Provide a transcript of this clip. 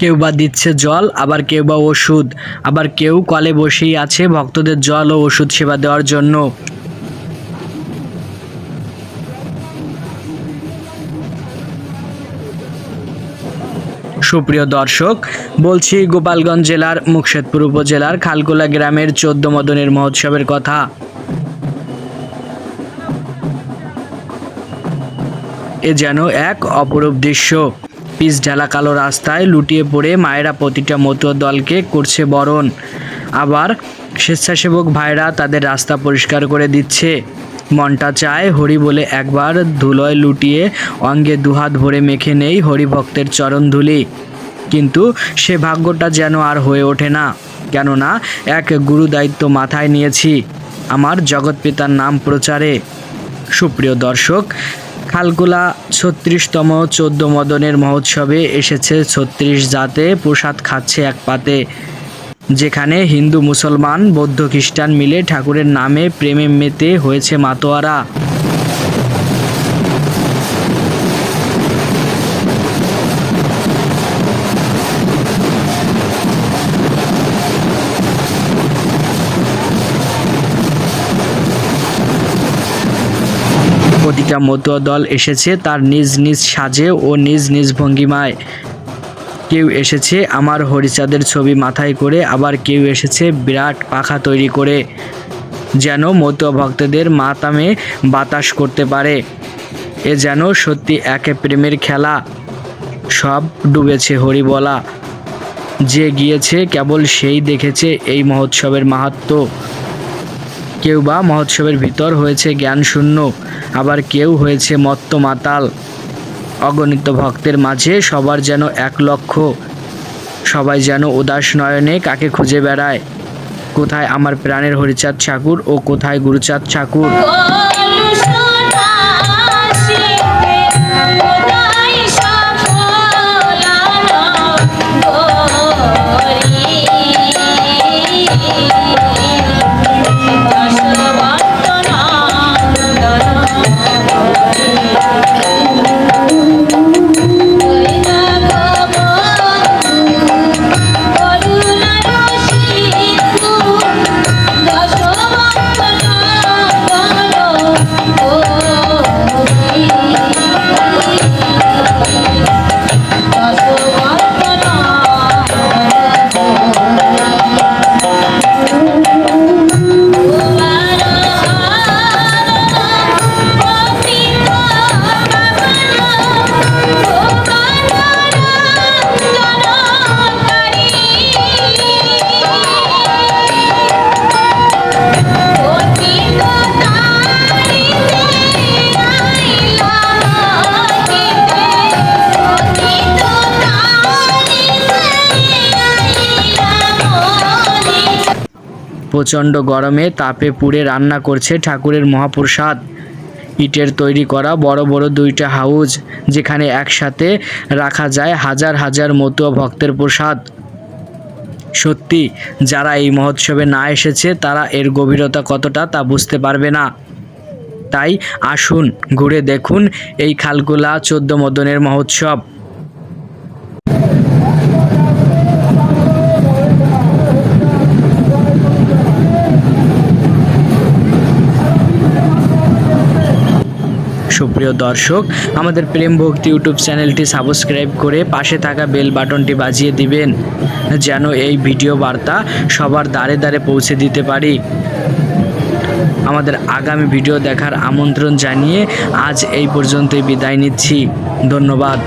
কেউ বা দিচ্ছে জল, আবার কেউ বা ওষুধ। আবার কেউ কলে বসেই আছে ভক্তদের জল ও ওষুধ সেবা দেওয়ার জন্য। সুপ্রিয় দর্শক, বলছি গোপালগঞ্জ জেলার মুকশেদপুর উপজেলার, খালকোলা গ্রামের চোদ্দ মদনের মহোৎসবের কথা। এ যেন এক অপরূপ দৃশ্য। পিচ ঢালা কালো রাস্তায় লুটিয়ে পড়ে মায়েরা প্রতিটা মতুয়া দলকে করছে বরণ। আবার স্বেচ্ছাসেবক ভাইরা তাদের রাস্তা পরিষ্কার করে দিচ্ছে। মনটা চায় হরি বলে একবার ধুলোয় লুটিয়ে অঙ্গে দুহাত ভরে মেখে নেই হরিভক্তের চরণ ধুলি। কিন্তু সে ভাগ্যটা যেন আর হয়ে ওঠে না। কেননা এক গুরু দায়িত্ব মাথায় নিয়েছি। আমার জগৎপিতার নাম প্রচারে। সুপ্রিয় দর্শক খালকুলা ছত্রিশতম চোদ্দ মদনের মহোৎসবে এসেছে ছত্রিশ জাতে প্রসাদ খাচ্ছে এক পাতে। যেখানে হিন্দু মুসলমান, বৌদ্ধ খ্রিস্টান মিলে ঠাকুরের নামে প্রেমে মেতে হয়েছে মাতোয়ারা। প্রতিটা মতুয়া দল এসেছে, তার নিজ নিজ সাজে ও নিজ নিজ ভঙ্গিমায়। কেউ এসেছে আমার হরিচাঁদের ছবি মাথায় করে, আবার কেউ এসেছে বিরাট পাখা তৈরি করে, যেন মতুয়া ভক্তদের মাতামে বাতাস করতে পারে। এ যেন সত্যি একে প্রেমের খেলা, সব ডুবেছে হরিবলা। যে গিয়েছে কেবল সেই দেখেছে এই মহোৎসবের মাহাত্ম্য কেউ বা মহোৎসবের ভিতর হয়েছে জ্ঞান শূন্য আবার কেউ হয়েছে মত্ত মাতাল অগণিত ভক্তের মাঝে সবার যেন এক লক্ষ্য, সবাই যেন উদাস নয়নে কাকে খুঁজে বেড়ায়? কোথায় আমার প্রাণের হরিচাঁদ ঠাকুর ও কোথায় গুরুচাঁদ ঠাকুর? প্রচণ্ড গরমে তাপে পুড়ে রান্না করছে ঠাকুরের মহাপ্রসাদ। ইটের তৈরি করা বড় বড় দুইটা হাউজ, যেখানে একসাথে রাখা যায় হাজার হাজার মতুয়া ভক্তের প্রসাদ। সত্যি, যারা এই মহোৎসবে না এসেছে, তারা এর গভীরতা কতটা তা বুঝতে পারবে না। তাই আসুন, ঘুরে দেখুন এই খালকুলা চোদ্দ মদনের মহোৎসব। সুপ্রিয় দর্শক, আমাদের প্রেম ভক্তি ইউটিউব চ্যানেলটি সাবস্ক্রাইব করে পাশে থাকা বেল বাটনটি বাজিয়ে দিবেন, যেন এই ভিডিও বার্তা সবার দ্বারে দ্বারে পৌঁছে দিতে পারি। আমাদের আগামী ভিডিও দেখার আমন্ত্রণ জানিয়ে আজ এই পর্যন্তই বিদায় নিচ্ছি। ধন্যবাদ।